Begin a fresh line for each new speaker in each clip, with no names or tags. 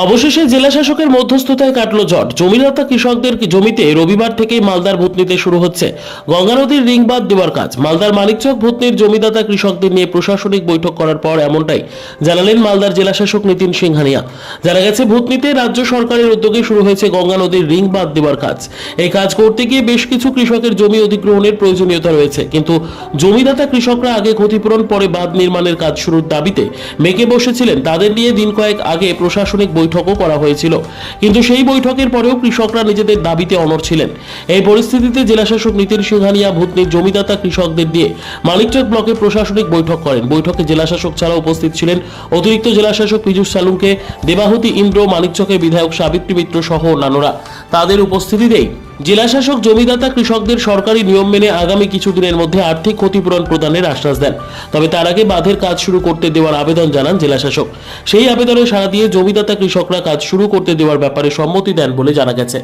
অবশেষে জেলা শাসকের মধ্যস্থতায় কাটলো জট। জমিদাতা কৃষকদের জমিতে রবিবার থেকে মালদার ভূতনিতে শুরু হচ্ছে? গঙ্গা নদীর রিং বাঁধ দেওয়ার কাজ। মালদার মানিকচক ভূতনির জমিদাতা কৃষকদের নিয়ে প্রশাসনিক বৈঠক করার পর এমনটাই জানালেন মালদার জেলা শাসক নীতিন সিংহানিয়া। জানা গেছে, ভূতনিতে রাজ্য সরকারের উদ্যোগে শুরু হয়েছে গঙ্গা নদীর রিং বাঁধ দেওয়ার কাজ। এই কাজ করতে গিয়ে বেশ কিছু কৃষকের জমি অধিগ্রহণের প্রয়োজনীয়তা রয়েছে। কিন্তু জমিদাতা কৃষকরা আগে ক্ষতিপূরণ, পরে বাঁধ নির্মাণের কাজ শুরুর দাবিতে মেকে বসেছিলেন। তাদের নিয়ে দিন কয়েক আগে প্রশাসনিক বৈঠকও করা হয়েছিল। কিন্তু সেই বৈঠকের পরেও কৃষকরা নিজেদের দাবিতে অনর ছিলেন। এই পরিস্থিতিতে জেলাশাসক নীতিন সিংহানিয়া, ভূতনির জমিদাতা কৃষকদের দিয়ে মানিকচক ব্লকে প্রশাসনিক বৈঠক করেন। বৈঠকে জেলাশাসক ছাড়া উপস্থিত ছিলেন অতিরিক্ত জেলাশাসক পীযুষ সালুকে দেবাহুতি ইন্দ্র, মানিকচকের বিধায়ক সাবিত্রী মিত্র সহ অন্যান্যরা। তাদের উপস্থিতিতেই জেলাশাসক, জমিদাতা, কৃষকদের সরকারি নিয়ম মেনে আগামী কিছুদিনের মধ্যে আর্থিক ক্ষতিপূরণ প্রদানের আশ্বাস দেন। তবে তার আগে বাঁধের কাজ শুরু করতে দেওয়ার আবেদন জানান জেলাশাসক। সেই আবেদনে সাড়া দিয়ে জমিদাতা, কৃষকরা কাজ শুরু করতে দেওয়ার ব্যাপারে সম্মতি দেন বলে জানা গেছে।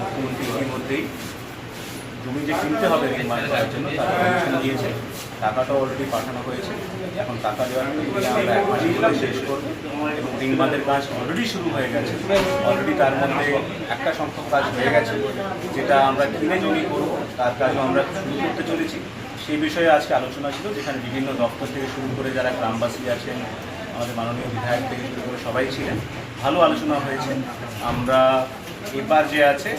মুখ্যমন্ত্রী ইতিমধ্যেই জমি যে কিনতে হবে রিং মাছ করার জন্য টাকাটাও অলরেডি পাঠানো হয়েছে। এখন টাকা দেওয়ার প্রক্রিয়া আমরা এক মাসের মধ্যে শেষ করব এবং তিন কাজ অলরেডি শুরু হয়ে গেছে। অলরেডি তার মধ্যে একটা সংখ্যক কাজ হয়ে গেছে, যেটা আমরা কিনে জমি করব, তার কাজও আমরা শুরু করতে চলেছি। সেই বিষয়ে আজকে আলোচনা ছিল, যেখানে বিভিন্ন দপ্তর থেকে শুরু করে যারা গ্রামবাসী আছেন আমাদের মাননীয় বিধায়ক থেকে শুরু করে সবাই ছিলেন। ভালো আলোচনা হয়েছে। আমরা এবার যে আছে,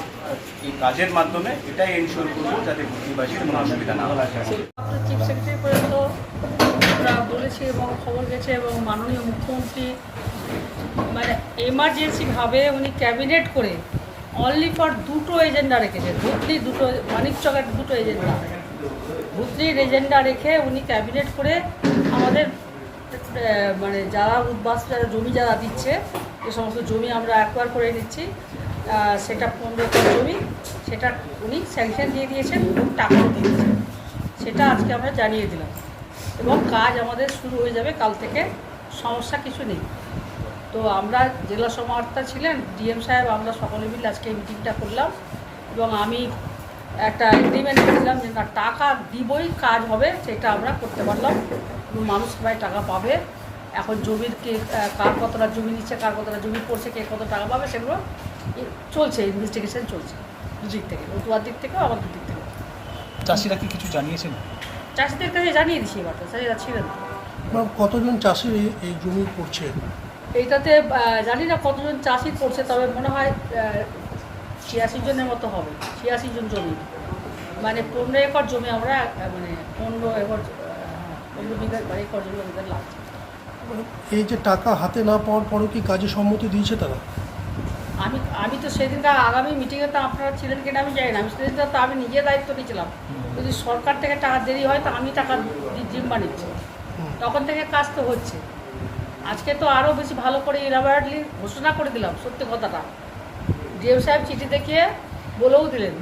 এই কাজের মাধ্যমে এটাই এনশোর করব যাতে ভূতিবাসীর কোনো অসুবিধা না হয়।
পর্যন্ত আমরা বলেছি এবং খবর গেছে এবং মাননীয় মুখ্যমন্ত্রী মানে এমার্জেন্সিভাবে উনি ক্যাবিনেট করে অনলি ফর দুটো এজেন্ডা রেখেছেন। ভুতলি দুটো, মানিক চকের দুটো এজেন্ডা ভুতলির এজেন্ডা রেখে উনি ক্যাবিনেট করে আমাদের মানে যারা উদ্বাস যারা জমি যারা দিচ্ছে যে সমস্ত জমি আমরা অ্যাকোয়ার করে নিচ্ছি। সেটা পনেরো একর জমি, সেটা উনি স্যাংশন দিয়ে দিয়েছেন এবং টাকাও দিয়েছেন। সেটা আজকে আমরা জানিয়ে দিলাম। এবং কাজ আমাদের শুরু হয়ে যাবে কাল থেকে, সমস্যা কিছু নেই। তো আমরা জেলা সমাহর্তা ছিলেন, ডিএম সাহেব, আমরা সকলে মিলে আজকে মিটিংটা করলাম। এবং আমি একটা এগ্রিমেন্ট করেছিলাম যে না টাকা দিবই কাজ হবে সেটা আমরা করতে পারলাম। এবং মানুষ সবাই টাকা পাবে। এখন জমির কে কার কতটা জমি নিচ্ছে কার কতটা জমি পড়ছে কে কত টাকা পাবে সেগুলো চলছে ইনভেস্টিগেশন চলছে। দুদিক থেকে রতুয়ার দিক থেকেও আমার দুদিক থেকে
চাষিরা কি কিছু জানিয়েছেন?
চাষিদের কাছে জানিয়ে দিচ্ছি এবার চাষিরা ছিলেন
কতজন চাষির এই- এই জমি পড়ছে?
এইটাতে জানি না কতজন চাষি করছে তবে মনে হয় ছিয়াশি জনের মতো হবে ছিয়াশি জন জমি। মানে পনেরো একর জমি আমরা মানে পনেরো একর পনেরো বিঘা একর জমি আমাদের লাগছে।
এই যে টাকা হাতে না পাওয়ার পরও কি কাজে সম্মতি দিয়েছে তারা?
আমি আমি তো সেদিনটা আগামী মিটিংয়ে তো আপনারা ছিলেন কিনা আমি জানি না। আমি সেদিনটা তো আমি নিজে দায়িত্ব নিয়েছিলাম। যদি সরকার থেকে টাকা দেরি হয় তো আমি টাকা জিম্মা নিচ্ছি। তখন থেকে কাজ তো হচ্ছে। আজকে তো আরও বেশি ভালো করে ইলাবারেটলি ঘোষণা করে দিলাম সত্যি কথাটা। ডিএম সাহেব চিঠি দেখিয়ে বলেও দিলেন।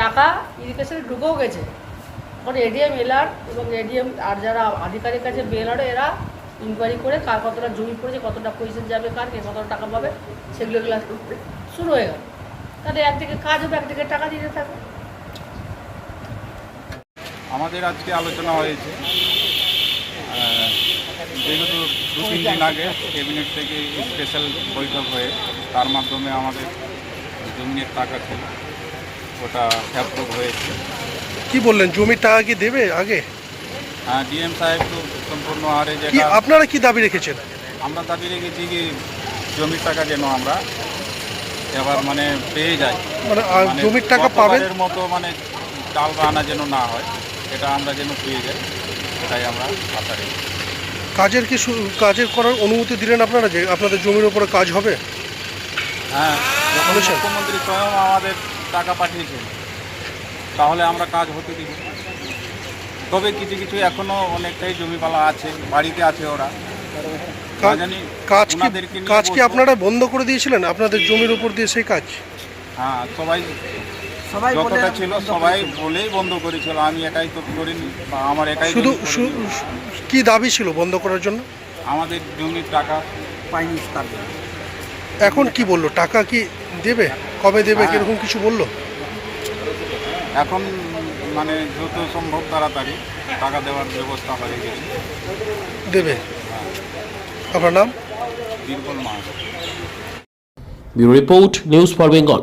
টাকা ইরিগেশনে ঢুকেও গেছে। এখন এডিএম এলআর এবং এডিএম আর যারা আধিকারিক আছে বিএলআরও এরা ইনকোয়ারি করে কার কতটা জমি পড়েছে, কতটা পয়সা যাবে, কার কে কতটা টাকা পাবে, সেগুলো এগুলো শুরু হয়ে গেল। তাহলে একদিকে কাজ হবে, একদিকে টাকা দিতে থাকবে
আমাদের আজকে আলোচনা হয়েছে। যেহেতু দু তিন দিন আগে ক্যাবিনেট থেকে স্পেশাল বৈঠক হয়ে তার মাধ্যমে আমাদের জমির টাকা ছিল ওটা অ্যাপ্রুভ হয়েছে।
কি বললেন জমির টাকা কি দেবে আগে?
হ্যাঁ ডিএম সাহেব তো সম্পূর্ণ হারে
কি
যেটা
আপনারা কি দাবি রেখেছেন?
আমরা দাবি রেখেছি কি জমির টাকা যেন আমরা এবার মানে পেয়ে যাই।
মানে আর
মানে
জমির টাকা পাবেন?
গতবারের মতো মানে চাল আনা যেন না হয় এটা আমরা যেন পেয়ে যাই এটাই আমরা আশা রেখেছি।
কাজের কি কাজের করার অনুমতি দিলেন আপনারা যে আপনাদের জমির উপরে কাজ হবে?
হ্যাঁ যখন? মুখ্যমন্ত্রী স্বয়ং আমাদের টাকা পাঠিয়েছেন তাহলে আমরা কাজ হতে দিব। তবে কিছু কিছু এখনও অনেকটাই জমিপালা আছে বাড়িতে আছে ওরা।
কাজ
না
কাজ কি কাজ কি আপনারা বন্ধ করে দিয়েছিলেন? আপনাদের জমির উপর দিয়ে সেই কাজ?
হ্যাঁ সবাই সবাই যতটা ছিল সবাই বলেই বন্ধ করেছিল আমি একাই তো করিনি বা আমার একাই
শুধু। কি দাবি ছিল বন্ধ করার জন্য?
আমাদের জমির টাকা। পাইনি তার। জন্য।
এখন কি বলল? টাকা কি দেবে? কবে দেবে?
হ্যাঁ।
কীরকম কিছু বলল?
এখন মানে যত সম্ভব তাড়াতাড়ি টাকা দেওয়ার ব্যবস্থা হয়ে গেছে।
দেবে। আপনার নাম?
বীরবল মাস
bureau report news for Bengal.